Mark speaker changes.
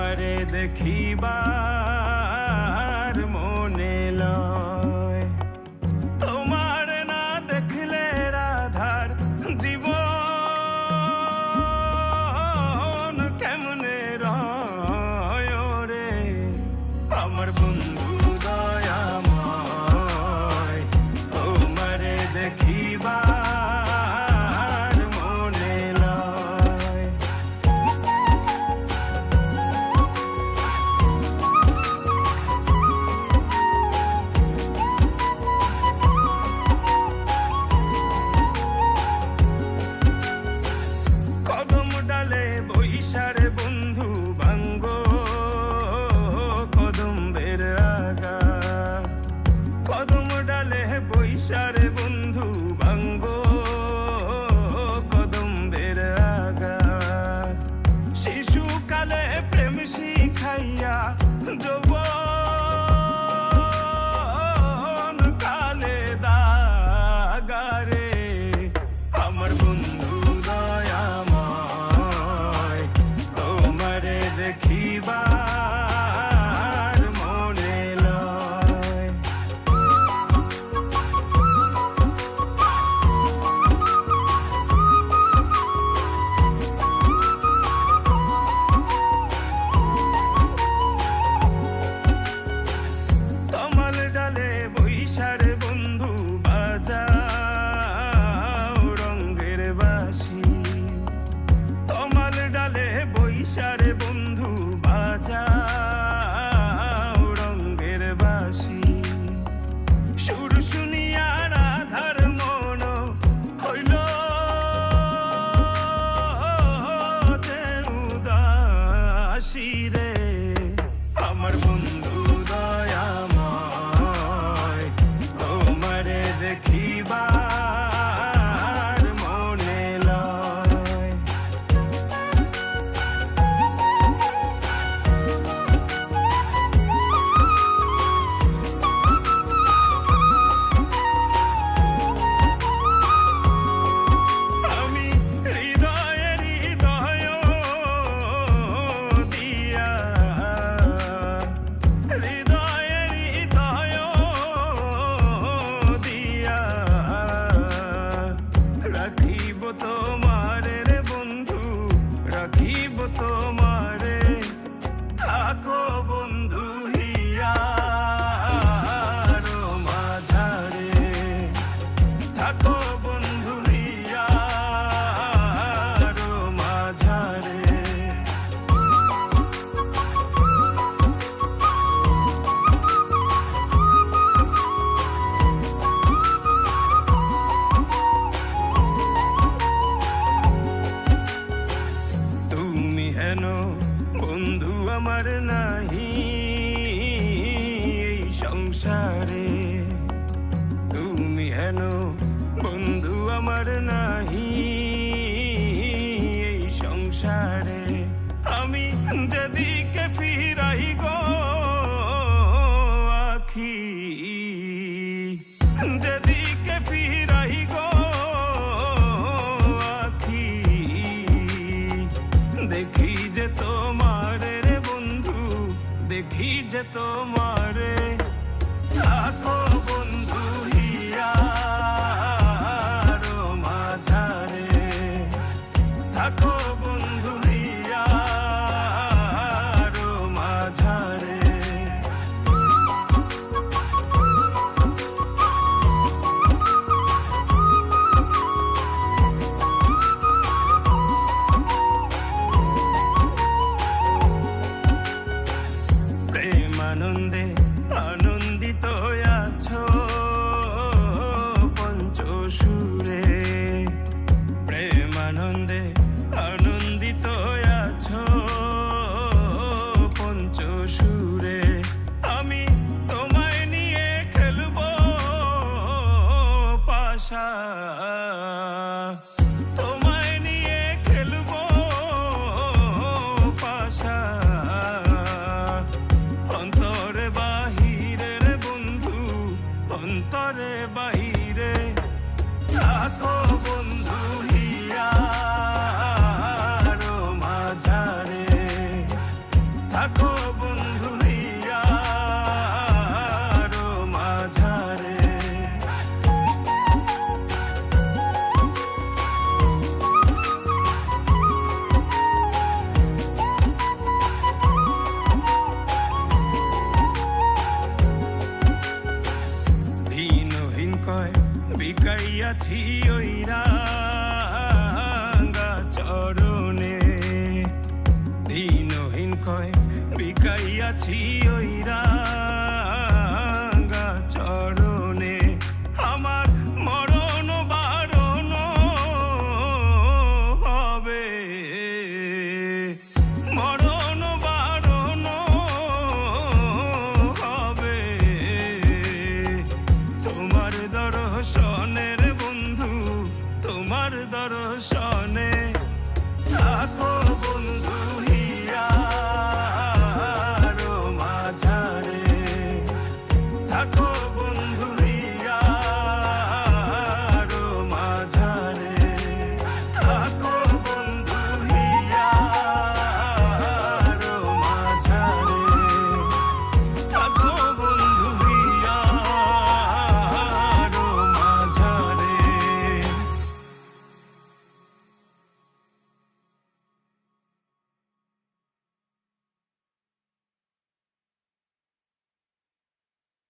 Speaker 1: তোমারে দেখিবা। জীব তোমার আর নাহি এই সংসারে। তুমি হেন বন্ধু আমার নাহি। তোমার গেছি ওই রাঙ্গা চরণে। দিনহীন কয় বিকাইয়াছি ওই dar dar şah